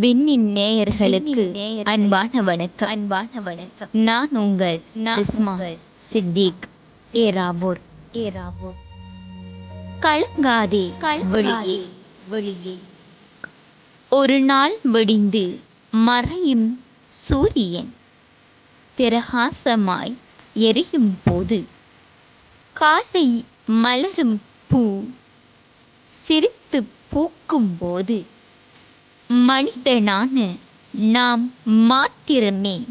விண்ணின் நேயர்களுக்கு அன்பான வணக்கம். அன்பான வணக்கம். நான் உங்கள் இஸ்மா சித்திக் ஏராவூர் ஏராவூர் கலங்காதே வெளியே. வெளியே. ஒரு நாள் வெடிந்து மறையும் சூரியன் பிரகாசமாய் எரியும் போது காலை மலரும் பூ சிரித்து பூக்கும் போது மனிதனான நாம் மாத்திரமே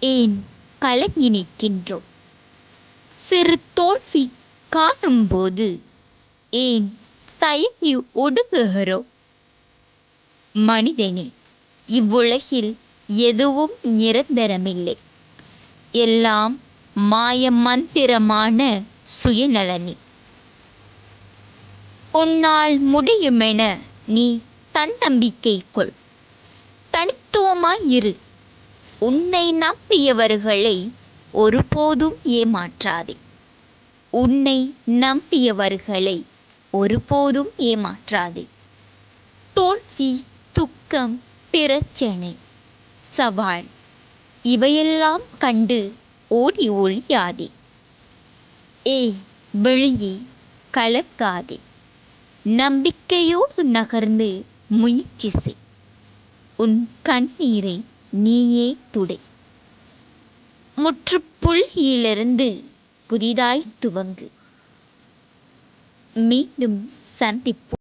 ஏன் கலங்கி நிற்கின்றோம் சிறு தோல்வி காணும்போது ஏன் தயங்கி ஒடுங்குகிறோம்? மனிதனே இவ்வுலகில் எதுவும் நிரந்தரமில்லை. எல்லாம் மாய மந்திரமான உன்னால் முடியுமென நீ தன்னம்பிக்கை கொள் தனித்துவமாய் இரு. உன்னை நம்பியவர்களை ஒருபோதும் ஏமாற்றாதே. உன்னை நம்பியவர்களை ஒருபோதும் ஏமாற்றாதே. தோல்வி துக்கம் பிரச்சனை சவால் இவையெல்லாம் கண்டு ஓடி ஒழியாதே. ஏய் வெளியே கலக்காதே நம்பிக்கையோடு நகர்ந்து முயற்சி செய். உன் கண்ணீரை நீயே துடை. முற்றுப்புள்ளியிலிருந்து புதிதாய் துவங்கு. மீண்டும் சந்திப்போம்.